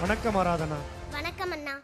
வணக்கம் ஆராதனா. வணக்கம் அண்ணா.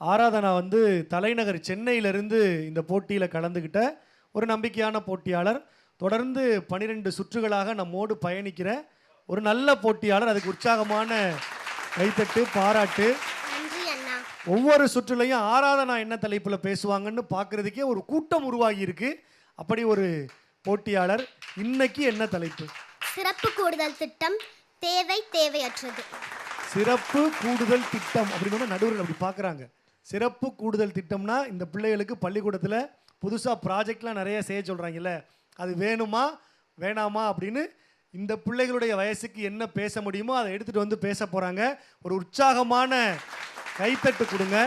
ஆராதனா வந்து தலைநகர் சென்னையிலிருந்து இந்த போட்டியில் கலந்துக்கிட்ட ஒரு நம்பிக்கையான போட்டியாளர். தொடர்ந்து பனிரெண்டு சுற்றுகளாக நம்மோடு பயணிக்கிற ஒரு நல்ல போட்டியாளர். அதுக்கு உற்சாகமான கைத்தட்டு பாராட்டு. நன்றி அண்ணா. ஒவ்வொரு சுற்றுலையும் ஆராதனா என்ன தலைப்பில் பேசுவாங்கன்னு பார்க்குறதுக்கே ஒரு கூட்டம் உருவாகி இருக்கு. அப்படி ஒரு போட்டியாளர் இன்னைக்கு என்ன தலைப்பு? சிறப்பு கூடுதல் திட்டம் தேவை தேவையற்றது. சிறப்பு கூடுதல் திட்டம் அப்படின்னு நடுவர்கள் அப்படி பார்க்குறாங்க சிறப்பு கூடுதல் திட்டம்னா இந்த பிள்ளைகளுக்கு பள்ளிக்கூடத்தில் புதுசாக ப்ராஜெக்ட்லாம் நிறைய செய்ய சொல்கிறாங்கல்ல அது வேணுமா? வேணாமா? அப்படின்னு இந்த பிள்ளைகளுடைய வயசுக்கு என்ன பேச முடியுமோ அதை எடுத்துகிட்டு வந்து பேச போகிறாங்க ஒரு உற்சாகமான கைத்தட்டு கொடுங்க.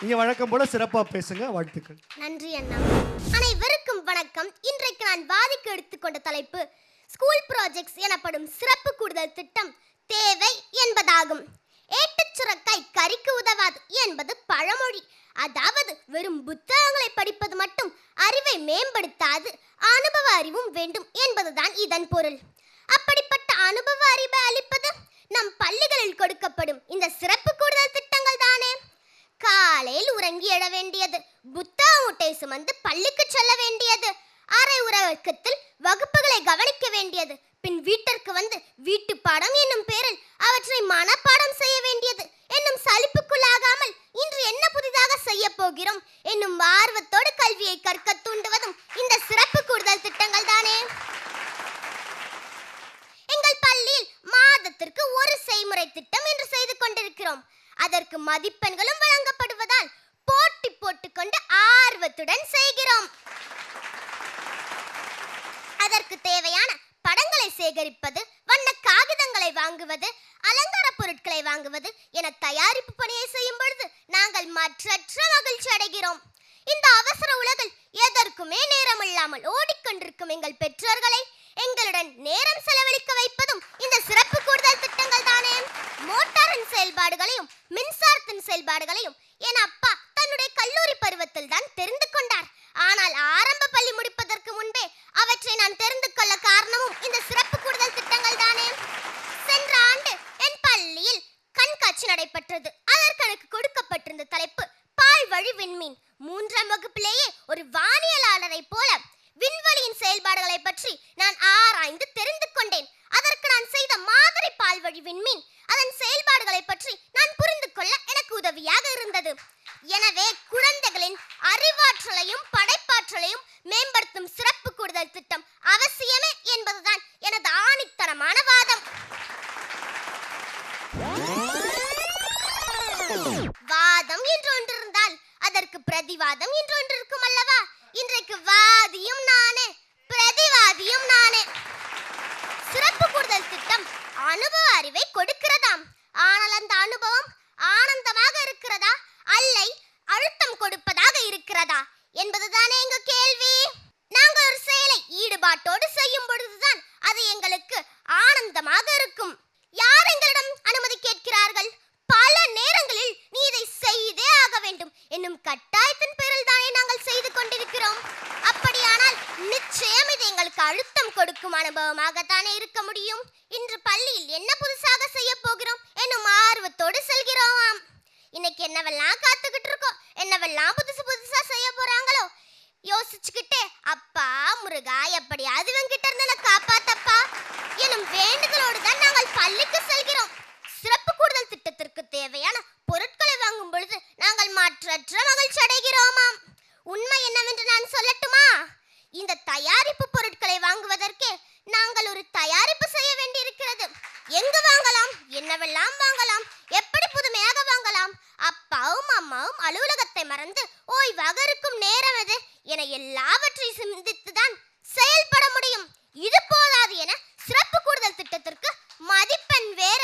நீங்கள் வழக்கம் போல் சிறப்பாக பேசுங்க. வாழ்த்துக்கள். நன்றி அண்ணா. அனைவருக்கும் வணக்கம். இன்றைக்கு நான் வாதிக்க எடுத்துக்கொண்ட தலைப்பு ஸ்கூல் ப்ராஜெக்ட்ஸ் எனப்படும் சிறப்பு கூடுதல் திட்டம். தேவை என்பதாகும். ஏட்டுச் சுரக்காய் கறிக்கு உதவாது என்பது பழமொழி. அதாவது வெறும் புத்தகங்களை படிப்பது மட்டும் அறிவை மேம்படுத்தாது அனுபவ அறிவும் வேண்டும் என்பதுதான் இதன் பொருள். அப்படிப்பட்ட அனுபவ அறிவை அளிப்பது நம் பள்ளிகளில் கொடுக்கப்படும் இந்த சிறப்பு கூடுதல் திட்டங்கள் தானே? காலையில் உறங்கி எழ வேண்டியது புத்தக மூட்டை சுமந்து பள்ளிக்கு செல்ல வேண்டியது அரை உறவக்கத்தில் வகுப்புகளை கவனிக்க வேண்டியது பின் வீட்டிற்கு வந்து வீட்டு பாடம் என்னும் பேரில் அவற்றை மனப்பாடம் செய்ய வேண்டியது. என்னும் சலிப்புக்குள்ளாகாமல் இன்று என்ன புதிதாக செய்ய போகிறோம்? என்னும் ஆர்வத்தோடு கல்வியை கற்க தூண்டுவதும் இந்த சிறப்பு கூடுதல் திட்டங்கள் தானே? எங்கள் பள்ளியில் மாதத்திற்கு ஒரு செய்முறை திட்டம் என்று செய்து கொண்டிருக்கிறோம். அதற்கு மதிப்பெண்களும் வழங்கப்படுவதால் போட்டி போட்டுக்கொண்டு ஆர்வத்துடன் செய்கிறோம். அதற்கு தேவையான படங்களை சேகரிப்பது வாங்குவது அலங்கார பொருட்களை வாங்குவது என தயாரிப்பு பணியை செய்யும் பொழுது நாங்கள் மற்றற்ற மகிழ்ச்சி அடைகிறோம். இந்த அவசர உலகில் எதற்குமே நேரம் இல்லாமல் ஓடிக்கொண்டிருக்கும் எங்கள் பெற்றோர்களை எங்களுடன் நேரம் செலவழிக்க வைப்பதும் இந்த சிறப்பு கூடுதல் திட்டங்கள் தானே. மோட்டாரின் செயல்பாடுகளையும் மின்சாரத்தின் செயல்பாடுகளையும் என் அப்பா தன்னுடைய கல்லூரி பருவத்தில் தான் தெரிந்து கொண்டார். ஆனால் ஆரம்ப பள்ளி முடிப்பதற்கு முன்பே அவற்றை நான் தெரிந்து கொள்ள காரணமும் இந்த என்று அல்லவா? இன்றைக்கு வாதியும் நானே பிரதிவாதியும் நானே. சிறப்பு கூடுதல் திட்டம் அனுபவ அறிவை கொடுக்கிறதாம். ஆனால் அந்த அனுபவம் ஆனந்தமாக இருக்கிறதா? அல்லை அழுத்தம் கொடுப்பதாக இருக்கிறதா? என்பதுதானே எங்க கேள்வி. நாங்கள் ஒரு செயலை ஈடுபாட்டோடு செய்யும் பொழுதுதான் அது எங்களுக்கு ஆனந்தமாக இருக்கும் யார் எங்களிடம் அனுமதி கேட்கிறார்கள் பல நேரங்களில் நீ இதை செய்தே ஆக வேண்டும் என்னும் கட்டாயத்தின் பேரில் தானே நாங்கள் செய்து கொண்டிருக்கிறோம் அப்படியானால் நிச்சயம் இது எங்களுக்கு அழுத்தம் கொடுக்கும் அனுபவமாகத்தானே இருக்க முடியும் இன்று பள்ளியில் என்ன புதுசாக செய்ய போகிறோம் என்னும் ஆர்வத்தோடு செல்கிறோமாம் இன்னைக்கு என்னவெல்லாம் காத்துக்கிட்டு இருக்கோம் என்னவெல்லாம் புதுசு புதுசா செய்ய போறாங்களோ? யோசிச்சுக்கிட்டே அப்பா முருகா எப்படியாவது இவங்கிட்ட இருந்து நான் காப்பாத்தப்பா? எனும் வேண்டுதலோடு தான் நாங்கள் பள்ளிக்கு செல்கிறோம். சிறப்பு கூடுதல் திட்டத்திற்கு தேவையான பொருட்களை வாங்கும் பொழுது நாங்கள் மாற்றற்ற மகிழ்ச்சி அடைகிறோமாம் உண்மை என்னவென்று நான் சொல்லட்டுமா இந்த தயாரிப்பு பொருட்களை வாங்குவதற்கே நாங்கள் ஒரு தயாரிப்பு செய்ய வேண்டியிருக்கிறது எங்கு வாங்கலாம் என்னவெல்லாம் வாங்கலாம் எப்படி புதுமையாக வாங்கலாம் அப்பாவும் அம்மாவும் அலுவலகத்தை மறந்து ஓய்வாக இருக்கும் நேரம் எது என எல்லாவற்றையும் சிந்தித்துதான் செயல்பட முடியும் இது போதாது என சிறப்பு கூடுதல் திட்டத்திற்கு மதிப்பெண் வேற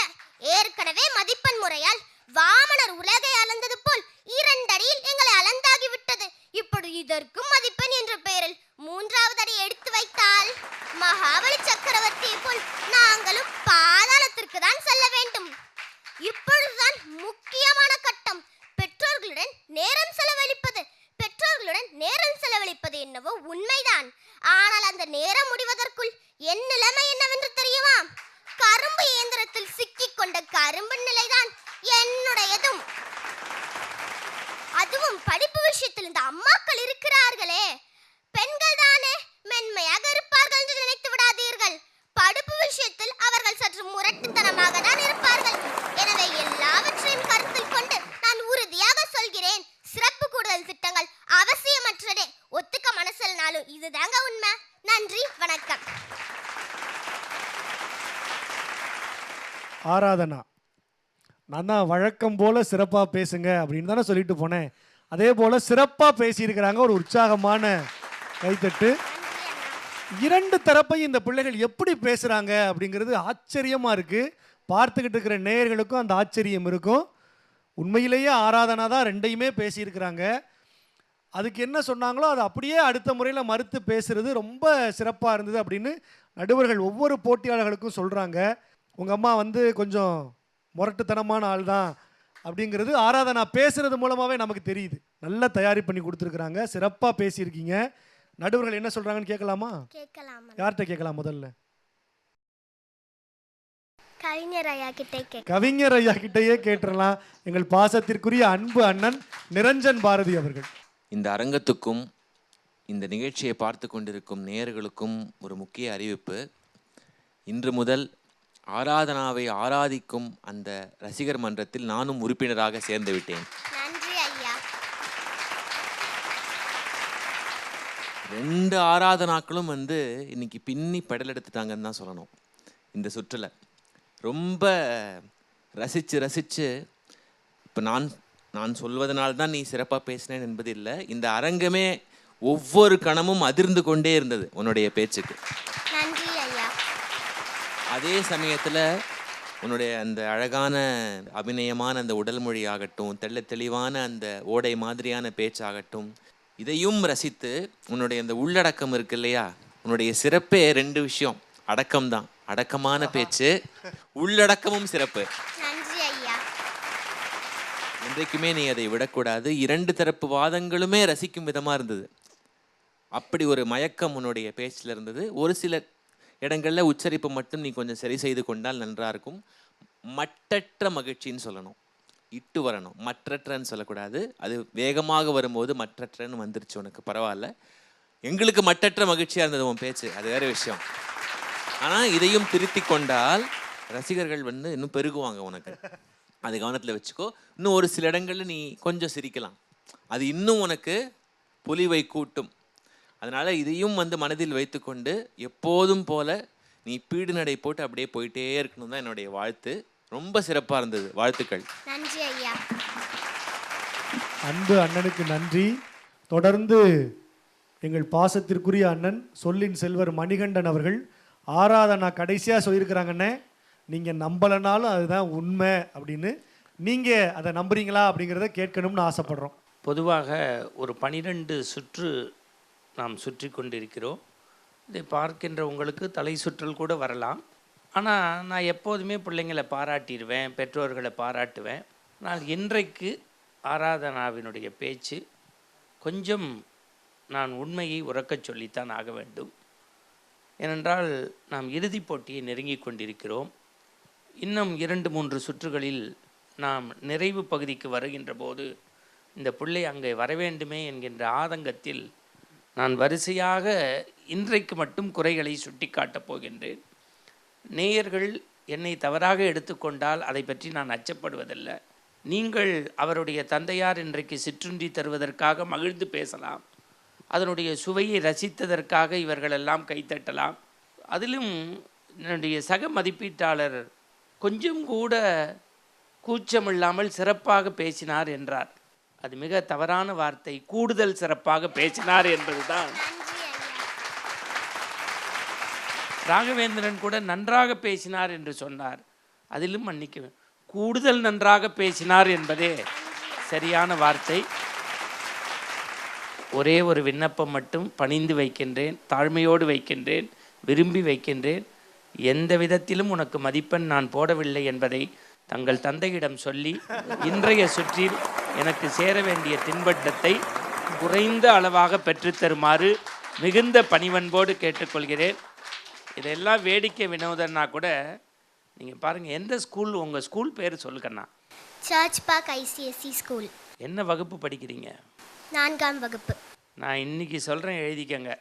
ஏற்கனவே மதிப்பெண் முறையால் வாமனர் உலகை அளந்தது போல் இரண்டடியில் எங்களை அளந்தாகி விட்டது இப்படி இதற்கும் மதிப்பெண் என்ற பெயரில் மூன்றாவது அடி எடுத்து வைத்தால் மகாபலி சக்கரவர்த்தியை போல் நாங்களும் பாதாளத்திற்கு தான் செல்ல வேண்டும் இப்பொழுதுதான் முக்கியமான கட்டம் பெற்றோர்களுடன் நேரம் செலவழிப்பது. பெற்றோர்களுடன் நேரம் செலவழிப்பது என்னவோ உண்மைதான். ஆனால் அந்த நேரம் முடிவதற்குள் என் நிலைமை ஆராதனா. நான் தான் வழக்கம் போல் சிறப்பாக பேசுங்க அப்படின்னு தானே சொல்லிட்டு போனேன். அதே போல் சிறப்பாக பேசியிருக்கிறாங்க ஒரு உற்சாகமான கைத்தட்டு. இரண்டு தரப்பையும் இந்த பிள்ளைகள் எப்படி பேசுகிறாங்க அப்படிங்கிறது ஆச்சரியமாக இருக்குது பார்த்துக்கிட்டு இருக்கிற நேயர்களுக்கும் அந்த ஆச்சரியம் இருக்கும். உண்மையிலேயே ஆராதனா தான் ரெண்டையுமே பேசியிருக்கிறாங்க. அதுக்கு என்ன சொன்னாங்களோ அது அப்படியே அடுத்த முறையில் மறுத்து பேசுறது ரொம்ப சிறப்பாக இருந்தது அப்படின்னு நடுவர்கள் ஒவ்வொரு போட்டியாளர்களுக்கும் சொல்கிறாங்க உங்கள் அம்மா வந்து கொஞ்சம் முரட்டுத்தனமான ஆள் தான் அப்படிங்கிறது ஆராதனா பேசுறது மூலமாகவே நமக்கு தெரியுது. நல்லா தயாரி பண்ணி கொடுத்துருக்குறாங்க. சிறப்பாக பேசியிருக்கீங்க. நடுவர்கள் என்ன சொல்கிறாங்கன்னு கேட்கலாமா? கேட்கலாமா? யார்கிட்ட கேட்கலாம் முதல்ல? கவிஞர் ஐயா கிட்டே கேட்க கவிஞர் ஐயா கிட்டேயே கேட்டுறலாம். எங்கள் பாசத்திற்குரிய அன்பு அண்ணன் நிரஞ்சன் பாரதி அவர்கள். இந்த அரங்கத்துக்கும் இந்த நிகழ்ச்சியை பார்த்து கொண்டிருக்கும் நேயர்களுக்கும் ஒரு முக்கிய அறிவிப்பு. இன்று முதல் ஆராதனாவை ஆராதிக்கும் அந்த ரசிகர் மன்றத்தில் நானும் உறுப்பினராக சேர்ந்து விட்டேன். நன்றி ஐயா. ரெண்டு ஆராதனாக்களும் வந்து இன்னைக்கு பின்னி பெடல் எடுத்துட்டாங்கன்னு தான் சொல்லணும். இந்த சுற்றுல. ரொம்ப ரசித்து ரசித்து இப்போ நான் நான் சொல்வதனால தான் நீ சிறப்பாக பேசினேன் என்பது இல்லை. இந்த அரங்கமே ஒவ்வொரு கணமும் அதிர்ந்து கொண்டே இருந்தது உன்னுடைய பேச்சுக்கு. அதே சமயத்தில் உன்னுடைய அந்த அழகான அபிநயமான அந்த உடல் மொழி ஆகட்டும் தெள்ள தெளிவான அந்த ஓடை மாதிரியான பேச்சாகட்டும் இதையும் ரசித்து உன்னுடைய அந்த உள்ளடக்கம் இருக்கு இல்லையா? உன்னுடைய சிறப்பே ரெண்டு விஷயம். அடக்கம் தான் அடக்கமான பேச்சு உள்ளடக்கமும் சிறப்பு. என்றைக்குமே நீ அதை விடக்கூடாது. இரண்டு தரப்பு வாதங்களுமே ரசிக்கும் விதமாக இருந்தது. அப்படி ஒரு மயக்கம் உன்னுடைய பேச்சில் இருந்தது. ஒரு சில இடங்களில் உச்சரிப்பு மட்டும் நீ கொஞ்சம் சரி செய்து கொண்டால் நன்றாக இருக்கும். மட்டற்ற மகிழ்ச்சின்னு சொல்லணும். இட்டு வரணும். மற்றற்றன்னு சொல்லக்கூடாது. அது வேகமாக வரும்போது மற்றற்றன்னு வந்துருச்சு உனக்கு. பரவாயில்ல. எங்களுக்கு மட்டற்ற மகிழ்ச்சியாக இருந்தது உன் பேச்சு. அது வேற விஷயம். ஆனால் இதையும் திருத்தி கொண்டால் ரசிகர்கள் வந்து இன்னும் பெருகுவாங்க உனக்கு. அது கவனத்தில் வச்சுக்கோ. இன்னும் ஒரு சில இடங்களில் நீ கொஞ்சம் சிரிக்கலாம். அது இன்னும் உனக்கு புலிவை கூட்டும். அதனால இதையும் வந்து மனதில் வைத்துக்கொண்டு எப்போதும் போல நீ பீடு நடை போட்டு அப்படியே போயிட்டே இருக்கணும் தான் என்னுடைய வாழ்த்து. ரொம்ப சிறப்பாக இருந்தது. வாழ்த்துக்கள். நன்றி ஐயா. அன்பு அண்ணனுக்கு நன்றி. தொடர்ந்து எங்கள் பாசத்திற்குரிய அண்ணன் சொல்லின் செல்வர் மணிகண்டன் அவர்கள் ஆராதனா கடைசியாக சொல்லியிருக்கிறாங்கண்ணே நீங்கள் நம்பலைனாலும் அதுதான் உண்மை அப்படின்னு. நீங்கள் அதை நம்புறீங்களா அப்படிங்கிறத கேட்கணும்னு ஆசைப்படுறோம். பொதுவாக ஒரு பனிரெண்டு சுற்று நாம் சுற்றி கொண்டிருக்கிறோம். இதை பார்க்கின்ற உங்களுக்கு தலை சுற்றல் கூட வரலாம். ஆனால் நான் எப்போதுமே பிள்ளைங்களை பாராட்டிடுவேன் பெற்றோர்களை பாராட்டுவேன். ஆனால் இன்றைக்கு ஆராதனாவினுடைய பேச்சு கொஞ்சம் நான் உண்மையை உறக்கச் சொல்லித்தான் ஆக வேண்டும். ஏனென்றால் நாம் இறுதிப் போட்டியை நெருங்கிக் கொண்டிருக்கிறோம். இன்னும் இரண்டு மூன்று சுற்றுகளில் நாம் நிறைவு பகுதிக்கு வருகின்ற போது இந்த பிள்ளை அங்கே வரவேண்டுமே என்கின்ற ஆதங்கத்தில் நான் வரிசையாக இன்றைக்கு மட்டும் குறைகளை சுட்டிக்காட்டப் போகின்றேன். நேயர்கள் என்னை தவறாக எடுத்துக்கொண்டால் அதை பற்றி நான் அச்சப்படுவதில்லை. நீங்கள் அவருடைய தந்தையார் இன்றைக்கு சிற்றுண்டி தருவதற்காக மகிழ்ந்து பேசலாம். அதனுடைய சுவையை ரசித்ததற்காக இவர்களெல்லாம் கைத்தட்டலாம் அதிலும் என்னுடைய சக மதிப்பீட்டாளர் கொஞ்சம் கூட கூச்சமில்லாமல் சிறப்பாக பேசினார் என்றார். அது மிக தவறான வார்த்தை. கூடுதல் சிறப்பாக பேசினார் என்பதுதான். ராகவேந்திரன் கூட நன்றாக பேசினார் என்று சொன்னார். அதிலும் மன்னிக்க கூடுதல் நன்றாக பேசினார் என்பதே சரியான வார்த்தை. ஒரே ஒரு விண்ணப்பம் மட்டும் பணிந்து வைக்கின்றேன் தாழ்மையோடு வைக்கின்றேன் விரும்பி வைக்கின்றேன். எந்த விதத்திலும் உனக்கு மதிப்பெண் நான் போடவில்லை என்பதை தங்கள் தந்தையிடம் சொல்லி இன்றைய சுற்றில் எனக்கு சேர வேண்டிய தின்பட்டத்தை குறைந்த அளவாக பெற்றுத்தருமாறு மிகுந்த பணிவன்போடு கேட்டுக்கொள்கிறேன். இதெல்லாம் வேடிக்கை வினோதன்னா கூட நீங்கள் பாருங்கள் எந்த ஸ்கூல் உங்கள் ஸ்கூல் பேர் சொல்லுங்கண்ணா சர்ச் பார்க் ஐசிஎஸ்சி ஸ்கூல். என்ன வகுப்பு படிக்கிறீங்க? நான்காம் வகுப்பு. நான் இன்னைக்கு சொல்கிறேன் எழுதிக்கங்க.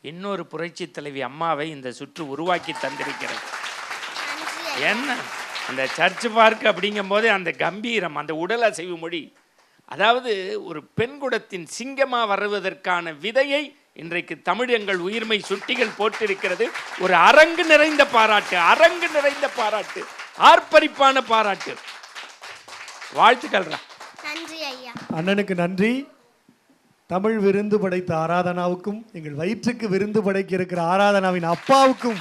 இன்னொரு புரட்சி தலைவி அம்மாவை இந்த சுற்று உருவாக்கி தந்திருக்கிறேன் என்ன? அந்த சர்ச் பார்க் அப்படிங்கும்போதே அந்த கம்பீரம் அந்த உடல் அசைவு மொழி. அதாவது ஒரு பெண்குடத்தின் சிங்கமா வருவதற்கான விதையை இன்றைக்கு தமிழ் எங்கள் உயிர்மை சுட்டிகள் போட்டிருக்கிறது. ஒரு அரங்கு நிறைந்த பாராட்டு அரங்கு நிறைந்த பாராட்டு ஆர்ப்பரிப்பான பாராட்டு. வாழ்த்துக்கள்ரா. நன்றி ஐயா. அண்ணனுக்கு நன்றி. தமிழ் விருந்து படைத்த ஆராதனாவுக்கும் எங்கள் வயிற்றுக்கு விருந்து படைக்க இருக்கிற ஆராதனாவின் அப்பாவுக்கும்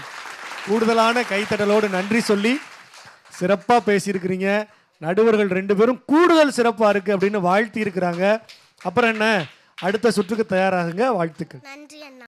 கூடுதலான கைத்தட்டலோடு நன்றி சொல்லி சிறப்பாக பேசியிருக்கிறீங்க. நடுவர்கள் ரெண்டு பேரும் கூடுதல் சிறப்பாக இருக்குது அப்படின்னு வாழ்த்தி இருக்கிறாங்க. அப்புறம் என்ன? அடுத்த சுற்றுக்கு தயாராகுங்க. வாழ்த்துக்கள். நன்றி அண்ணா.